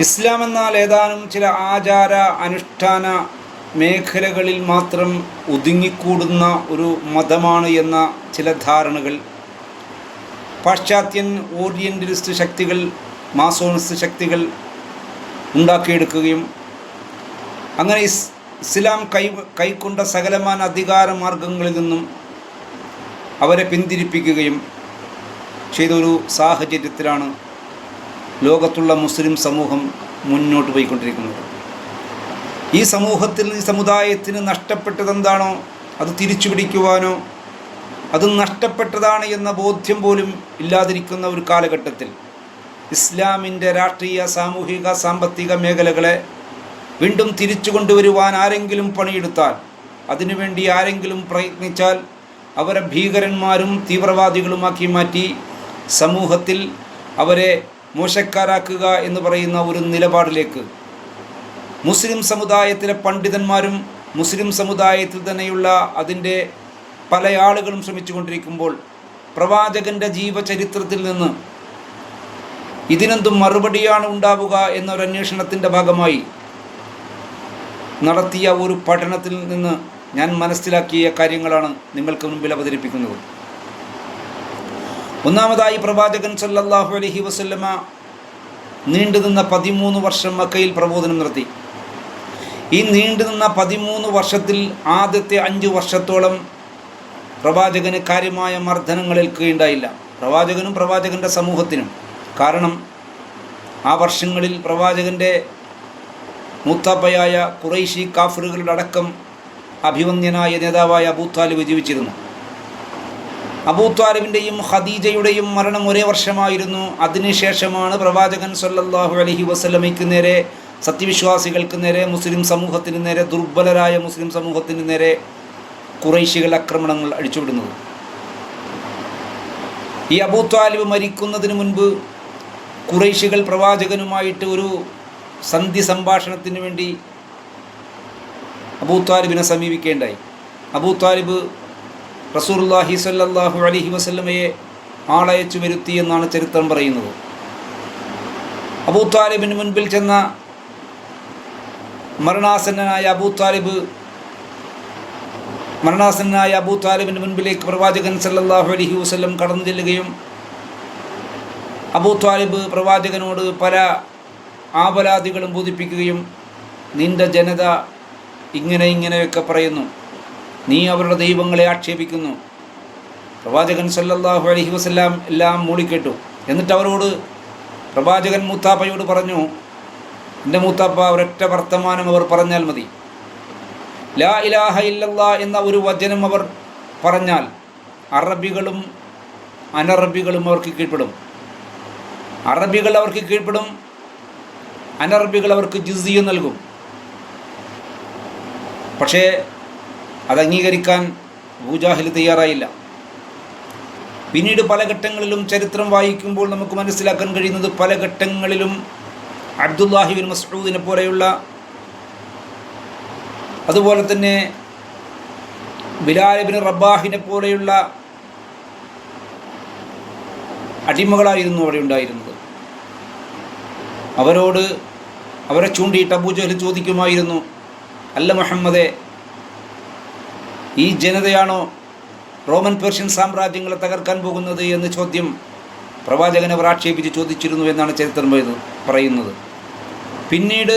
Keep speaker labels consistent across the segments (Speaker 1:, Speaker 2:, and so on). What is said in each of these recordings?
Speaker 1: ഇസ്ലാം എന്നാൽ ഏതാനും ചില ആചാര അനുഷ്ഠാന മേഖലകളിൽ മാത്രം ഒതുങ്ങിക്കൂടുന്ന ഒരു മതമാണ് എന്ന ചില ധാരണകൾ. പാശ്ചാത്യൻ ഓറിയന്റലിസ്റ്റ് ശക്തികൾ മാസോണിസ്റ്റ് ശക്തികൾ ഉണ്ടാക്കിയെടുക്കുകയും അങ്ങനെ ഇസ് ഇസ്ലാം കൈ കൈക്കൊണ്ട സകലമാൻ അധികാര മാർഗങ്ങളിൽ നിന്നും അവരെ പിന്തിരിപ്പിക്കുകയും ചെയ്തൊരു സാഹചര്യത്തിലാണ് ലോകത്തുള്ള മുസ്ലിം സമൂഹം മുന്നോട്ട് പോയിക്കൊണ്ടിരിക്കുന്നത് ഈ സമൂഹത്തിൽ ഈ സമുദായത്തിന് നഷ്ടപ്പെട്ടതെന്താണോ അത് തിരിച്ചു പിടിക്കുവാനോ അത് നഷ്ടപ്പെട്ടതാണ് എന്ന ബോധ്യം പോലും ഇല്ലാതിരിക്കുന്ന ഒരു കാലഘട്ടത്തിൽ ഇസ്ലാമിന്റെ രാഷ്ട്രീയ സാമൂഹിക സാമ്പത്തിക മേഖലകളെ വീണ്ടും തിരിച്ചു കൊണ്ടുവരുവാൻ ആരെങ്കിലും പണിയെടുത്താൽ അതിനുവേണ്ടി ആരെങ്കിലും പ്രയത്നിച്ചാൽ അവരെ ഭീകരന്മാരും തീവ്രവാദികളുമാക്കി മാറ്റി സമൂഹത്തിൽ അവരെ മോശക്കാരാക്കുക എന്ന് പറയുന്ന ഒരു നിലപാടിലേക്ക്. മുസ്ലിം സമുദായത്തിലെ പണ്ഡിതന്മാരും മുസ്ലിം സമുദായത്തിൽ തന്നെയുള്ള അതിന്റെ പല ആളുകളും ശ്രമിച്ചുകൊണ്ടിരിക്കുമ്പോൾ പ്രവാചകന്റെ ജീവചരിത്രത്തിൽ നിന്ന് ഇതിനെന്തും മറുപടിയാണ് ഉണ്ടാവുക എന്നൊരു അന്വേഷണത്തിന്റെ ഭാഗമായി നടത്തിയ ഒരു പഠനത്തിൽ നിന്ന് ഞാൻ മനസ്സിലാക്കിയ കാര്യങ്ങളാണ് നിങ്ങൾക്ക് മുമ്പിൽ അവതരിപ്പിക്കുന്നത്. ഒന്നാമതായി പ്രവാചകൻ സല്ലല്ലാഹു അലൈഹി വസല്ലമ നീണ്ടുനിന്ന പതിമൂന്ന് വർഷം മക്കയിൽ പ്രബോധനം നടത്തി. ഈ നീണ്ടുനിന്ന പതിമൂന്ന് വർഷത്തിൽ ആദ്യത്തെ അഞ്ച് വർഷത്തോളം പ്രവാചകന് കാര്യമായ മർദ്ദനങ്ങൾ ഏൽക്കുകയുണ്ടായില്ല പ്രവാചകനും പ്രവാചകന്റെ സമൂഹത്തിനും. കാരണം ആ വർഷങ്ങളിൽ പ്രവാചകന്റെ മൂത്താപ്പയായ കുറൈശി കാഫറുകളുടെ അടക്കം അഭിവന്യനായ നേതാവായ അബൂത്താലിബ് ജീവിച്ചിരുന്നു. അബൂത്താലിബിന്റെയും ഖദീജയുടെയും മരണം ഒരേ വർഷമായിരുന്നു. അതിനുശേഷമാണ് പ്രവാചകൻ സല്ലല്ലാഹു അലഹി വസ്ലമയ്ക്ക് നേരെ സത്യവിശ്വാസികൾക്ക് നേരെ മുസ്ലിം സമൂഹത്തിന് നേരെ ദുർബലരായ മുസ്ലിം സമൂഹത്തിന് നേരെ കുറൈശികൾ ആക്രമണങ്ങൾ അഴിച്ചുവിടുന്നത്. ഈ അബൂത്വാലിബ് മരിക്കുന്നതിന് മുൻപ് കുറൈശികൾ പ്രവാചകനുമായിട്ട് ഒരു സന്ധി സംഭാഷണത്തിന് വേണ്ടി അബൂത്വാലിബിനെ സമീപിക്കേണ്ടായി. അബൂത്താലിബ് റസൂർല്ലാഹി സല്ലാഹു അലഹി വസല്ലമയെ ആളയച്ചു വരുത്തി എന്നാണ് ചരിത്രം പറയുന്നത്. അബൂത്താലിബിന് മുൻപിൽ ചെന്ന മരണാസന്നനായ അബൂത്താലിബ് മരണാസന്നനായ അബൂത്താലിബിന് മുൻപിലേക്ക് പ്രവാചകൻ സല്ലാഹു അലഹി വസല്ലം കടന്നു ചെല്ലുകയും അബൂത്താലിബ് പ്രവാചകനോട് പല ആപരാധികളും ബോധിപ്പിക്കുകയും നിന്റെ ജനത ഇങ്ങനെ ഇങ്ങനെയൊക്കെ പറയുന്നു. നീ അവരുടെ ദൈവങ്ങളെ ആക്ഷേപിക്കുന്നു. പ്രവാചകൻ സല്ലല്ലാഹു അലഹി വസ്ല്ലാം എല്ലാം മൂളിക്കേട്ടു എന്നിട്ട് അവരോട് പ്രവാചകൻ മൂത്താപ്പയോട് പറഞ്ഞു എന്റെ മൂത്താപ്പ ഒരൊറ്റ വർത്തമാനം അവർ പറഞ്ഞാൽ മതി. ലാ ഇലാഹ ഇല്ലല്ലാ എന്ന ഒരു വചനം അവർ പറഞ്ഞാൽ അറബികളും അനറബികളും അവർക്ക് കീഴ്പ്പെടും. അറബികൾ അവർക്ക് കീഴ്പ്പെടും അനറബികൾ അവർക്ക് ജിസിയ നൽകും. പക്ഷേ അത് അംഗീകരിക്കാൻ ഭൂജാഹിൽ തയ്യാറായില്ല. പിന്നീട് പല ഘട്ടങ്ങളിലും ചരിത്രം വായിക്കുമ്പോൾ നമുക്ക് മനസ്സിലാക്കാൻ കഴിയുന്നത് പല ഘട്ടങ്ങളിലും അബ്ദുല്ലാഹിബിൻ മസ്ഊദിനെ പോലെയുള്ള അതുപോലെ തന്നെ ബിലാലിബിൻ റബ്ബാഹിനെ പോലെയുള്ള അടിമകളായിരുന്നു അവിടെ ഉണ്ടായിരുന്നത്. അവരോട് അവരെ ചൂണ്ടിയിട്ട് അബൂജഹൽ ചോദിക്കുമായിരുന്നു അല്ല മുഹമ്മദെ ഈ ജനതയാണോ റോമൻ പേർഷ്യൻ സാമ്രാജ്യങ്ങളെ തകർക്കാൻ പോകുന്നത് എന്ന് ചോദ്യം പ്രവാചകനെ അവർ ആക്ഷേപിച്ച് ചോദിച്ചിരുന്നു എന്നാണ് ചരിത്രം പറയുന്നത്. പിന്നീട്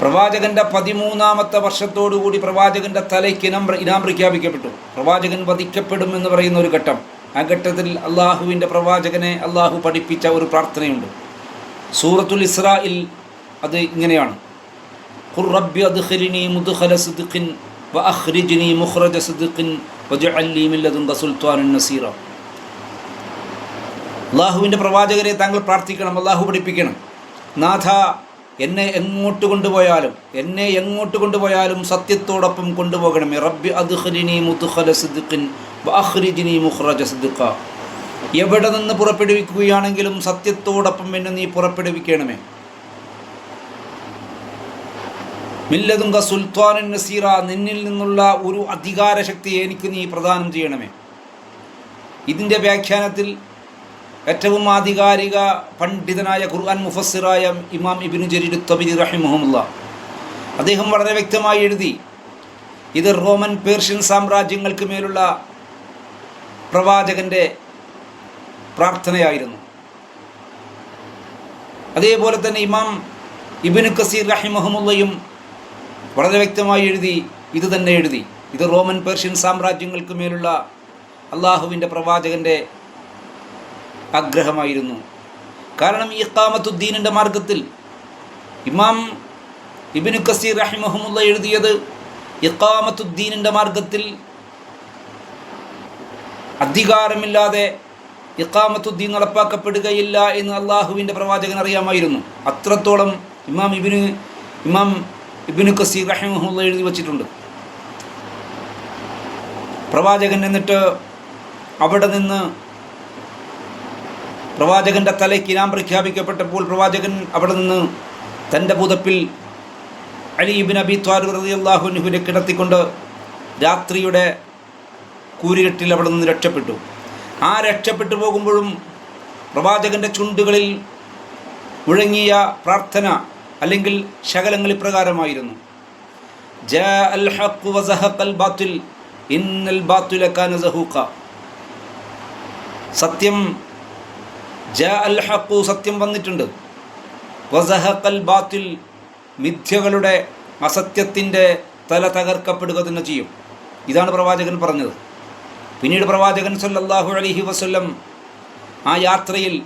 Speaker 1: പ്രവാചകന്റെ പതിമൂന്നാമത്തെ വർഷത്തോടുകൂടി പ്രവാചകന്റെ തലയ്ക്ക് ഇനം ഇനാം പ്രഖ്യാപിക്കപ്പെട്ടു. പ്രവാചകൻ വധിക്കപ്പെടും എന്ന് പറയുന്ന ഒരു ഘട്ടം. ആ ഘട്ടത്തിൽ അള്ളാഹുവിന്റെ പ്രവാചകനെ അള്ളാഹു പഠിപ്പിച്ച ഒരു പ്രാർത്ഥനയുണ്ട്. സൂറത്തുൽ ഇസ്രായിൽ അത് ഇങ്ങനെയാണ്. നസീറ അള്ളാഹുവിന്റെ പ്രവാചകരെ താങ്കൾ പ്രാർത്ഥിക്കണം അള്ളാഹു പഠിപ്പിക്കണം. നാഥ എന്നെ എങ്ങോട്ട് കൊണ്ടുപോയാലും എന്നെ എങ്ങോട്ട് കൊണ്ടുപോയാലും സത്യത്തോടൊപ്പം കൊണ്ടുപോകണമേ. റബ്ബി അദ്ഹലിനി മുദ്ഖല സിദ്ദിഖിൻ വഅഖ്രിജ്നി അഖ്രിജ്നി മുഖ്റജ സിദ്ദിഖ എവിടെ നിന്ന് പുറപ്പെടുവിക്കുകയാണെങ്കിലും സത്യത്തോടൊപ്പം എന്നെ നീ പുറപ്പെടുവിക്കണമേ. മില്ലതുങ്ക സുൽത്താനൻ നസീറ നിന്നിൽ നിന്നുള്ള ഒരു അധികാര ശക്തി എനിക്ക് നീ പ്രദാനം ചെയ്യണമേ. ഇതിന്റെ വ്യാഖ്യാനത്തിൽ ഏറ്റവും ആധികാരിക പണ്ഡിതനായ ഖുർആൻ മുഫസ്സിറായ ഇമാം ഇബിനു ജരീർ തബിരി റഹിമുഹമുല്ല. അദ്ദേഹം വളരെ വ്യക്തമായി എഴുതി ഇത് റോമൻ പേർഷ്യൻ സാമ്രാജ്യങ്ങൾക്ക് മേലുള്ള പ്രവാചകന്റെ പ്രാർത്ഥനയായിരുന്നു. അതേപോലെ തന്നെ ഇമാം ഇബിനു കസീർ റഹിമഹമുല്ലയും വളരെ വ്യക്തമായി എഴുതി ഇത് തന്നെ എഴുതി. ഇത് റോമൻ പേർഷ്യൻ സാമ്രാജ്യങ്ങൾക്ക് മേലുള്ള അള്ളാഹുവിന്റെ പ്രവാചകന്റെ ആഗ്രഹമായിരുന്നു. കാരണം ഈ ഇഖാമത്തുദ്ദീനിന്റെ മാർഗത്തിൽ ഇമാം ഇബിനു കസീർ റഹിമഹമുല്ല എഴുതിയത് ഇഖാമത്തുദ്ദീനിന്റെ മാർഗത്തിൽ അധികാരമില്ലാതെ ഇഖാമത്തുദ്ദീൻ നടപ്പാക്കപ്പെടുകയില്ല എന്ന് അള്ളാഹുവിന്റെ പ്രവാചകൻ അറിയാമായിരുന്നു. അത്രത്തോളം ഇമാം ഇബിന് ഇമാം ഇബിനു കസീർ റഹിമുള്ള എഴുതി വച്ചിട്ടുണ്ട്. പ്രവാചകൻ എന്നിട്ട് അവിടെ നിന്ന് പ്രവാചകന്റെ തലയ്ക്ക് ഇനാം പ്രഖ്യാപിക്കപ്പെട്ടപ്പോൾ പ്രവാചകൻ അവിടെ നിന്ന് തന്റെ പുതപ്പിൽ അലി ഇബിൻ അബി ത്വാരു അള്ളാഹുനുഹുവിനെ കിടത്തിക്കൊണ്ട് രാത്രിയുടെ കൂരിരട്ടിൽ അവിടെ നിന്ന് രക്ഷപ്പെട്ടു. ആ രക്ഷപ്പെട്ടു പോകുമ്പോഴും പ്രവാചകന്റെ ചുണ്ടുകളിൽ മുഴങ്ങിയ പ്രാർത്ഥന അല്ലെങ്കിൽ ശകലങ്ങൾ ഇപ്രകാരമായിരുന്നു. സത്യം സത്യം വന്നിട്ടുണ്ട്. ബാത്തിൽ മിഥ്യകളുടെ അസത്യത്തിന്റെ തല തകർക്കപ്പെടുക തന്നെ ചെയ്യും. ഇതാണ് പ്രവാചകൻ പറഞ്ഞത്. പിന്നീട് പ്രവാചകൻ സല്ലാഹു അലഹി വസ്ല്ലം ആ യാത്രയിൽ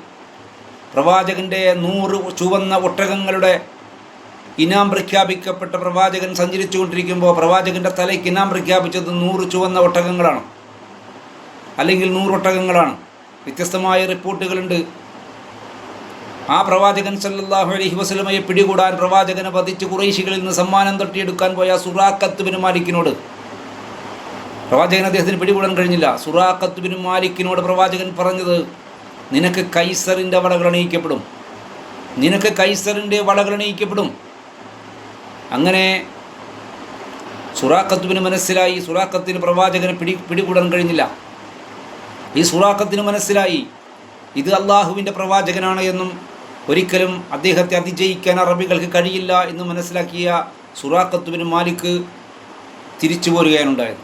Speaker 1: പ്രവാചകന്റെ നൂറ് ചുവന്ന ഒട്ടകങ്ങളുടെ ഇനാം പ്രഖ്യാപിക്കപ്പെട്ട പ്രവാചകൻ സഞ്ചരിച്ചു കൊണ്ടിരിക്കുമ്പോൾ പ്രവാചകന്റെ തലയ്ക്ക് ഇനാം പ്രഖ്യാപിച്ചത് നൂറ് ചുവന്ന ഒട്ടകങ്ങളാണ്. അല്ലെങ്കിൽ നൂറ് ഒട്ടകങ്ങളാണ്. വ്യത്യസ്തമായ റിപ്പോർട്ടുകളുണ്ട്. ആ പ്രവാചകൻ സല്ലാഹു അലഹി വസ്ലമയെ പിടികൂടാൻ പ്രവാചകനെ വധിച്ച് കുറേശികളിൽ നിന്ന് സമ്മാനം തട്ടിയെടുക്കാൻ പോയ സുറാഖത്ത് ബിൻ മാലിക്കിനോട്. പ്രവാചകൻ അദ്ദേഹത്തിന് പിടികൂടാൻ കഴിഞ്ഞില്ല. സുറാഖത്ത് ബിൻ മാലിക്കിനോട് പ്രവാചകൻ പറഞ്ഞത് നിനക്ക് കൈസറിന്റെ വളകൾ അണിയിക്കപ്പെടും. നിനക്ക് കൈസറിന്റെ വളകൾ അണിയിക്കപ്പെടും. അങ്ങനെ സുറാഖത്തുവിന് മനസ്സിലായി സുറാഖത്തിന് പ്രവാചകനെ പിടി പിടികൂടാൻ കഴിഞ്ഞില്ല. ഈ സുറാഖത്തിന് മനസ്സിലായി. ഇത് അള്ളാഹുവിന്റെ പ്രവാചകനാണ് എന്നും ഒരിക്കലും അദ്ദേഹത്തെ അതിജയിക്കാൻ അറബികൾക്ക് കഴിയില്ല എന്ന് മനസ്സിലാക്കിയ സുറാഖത്തുവിന് മാലിക്ക് തിരിച്ചു പോരുകയാണുണ്ടായത്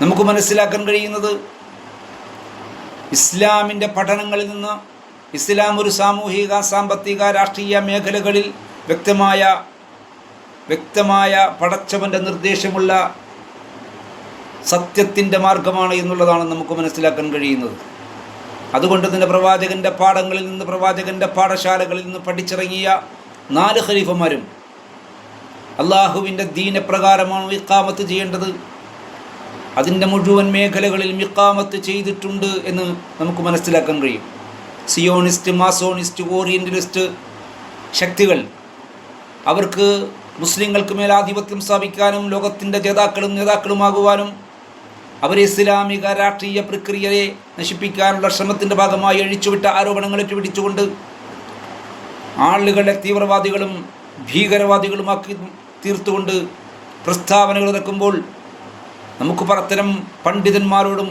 Speaker 1: നമുക്ക് മനസ്സിലാക്കാൻ കഴിയുന്നത് ഇസ്ലാമിന്റെ പഠനങ്ങളിൽ നിന്ന് ഇസ്ലാം ഒരു സാമൂഹിക സാമ്പത്തിക രാഷ്ട്രീയ മേഖലകളിൽ വ്യക്തമായ വ്യക്തമായ പടച്ചവന്റെ നിർദ്ദേശമുള്ള സത്യത്തിന്റെ മാർഗമാണ് എന്നുള്ളതാണ് നമുക്ക് മനസ്സിലാക്കാൻ കഴിയുന്നത്. അതുകൊണ്ട് തന്നെ പ്രവാചകന്റെ പാഠങ്ങളിൽ നിന്ന് പ്രവാചകന്റെ പാഠശാലകളിൽ നിന്ന് പഠിച്ചിറങ്ങിയ നാല് ഖലീഫമാരും അള്ളാഹുവിന്റെ ദീനപ്രകാരമാണ് ഇക്കാമത്ത് ചെയ്യേണ്ടത്. അതിന്റെ മുഴുവൻ മേഖലകളിൽ ഇക്കാമത്ത് ചെയ്തിട്ടുണ്ട് എന്ന് നമുക്ക് മനസ്സിലാക്കാൻ കഴിയും. സിയോണിസ്റ്റ് മാസോണിസ്റ്റ് ഓറിയന്റലിസ്റ്റ് ശക്തികൾ അവർക്ക് മുസ്ലിങ്ങൾക്ക് മേലാധിപത്യം സ്ഥാപിക്കാനും ലോകത്തിന്റെ ജേതാക്കളും നേതാക്കളുമാകുവാനും അവരെ ഇസ്ലാമിക രാഷ്ട്രീയ പ്രക്രിയയെ നശിപ്പിക്കാനുള്ള ശ്രമത്തിന്റെ ഭാഗമായി അഴിച്ചുവിട്ട ആരോപണങ്ങൾ ഏറ്റുപിടിച്ചുകൊണ്ട് ആളുകളെ തീവ്രവാദികളും ഭീകരവാദികളുമാക്കി തീർത്തുകൊണ്ട് പ്രസ്താവനകൾ ഇറക്കുമ്പോൾ നമുക്ക് അത്തരം പണ്ഡിതന്മാരോടും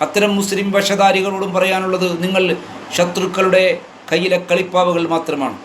Speaker 1: അത്തരം മുസ്ലിം വേഷധാരികളോടും പറയാനുള്ളത് നിങ്ങൾ ശത്രുക്കളുടെ കയ്യിലെ കളിപ്പാവുകൾ മാത്രമാണ്.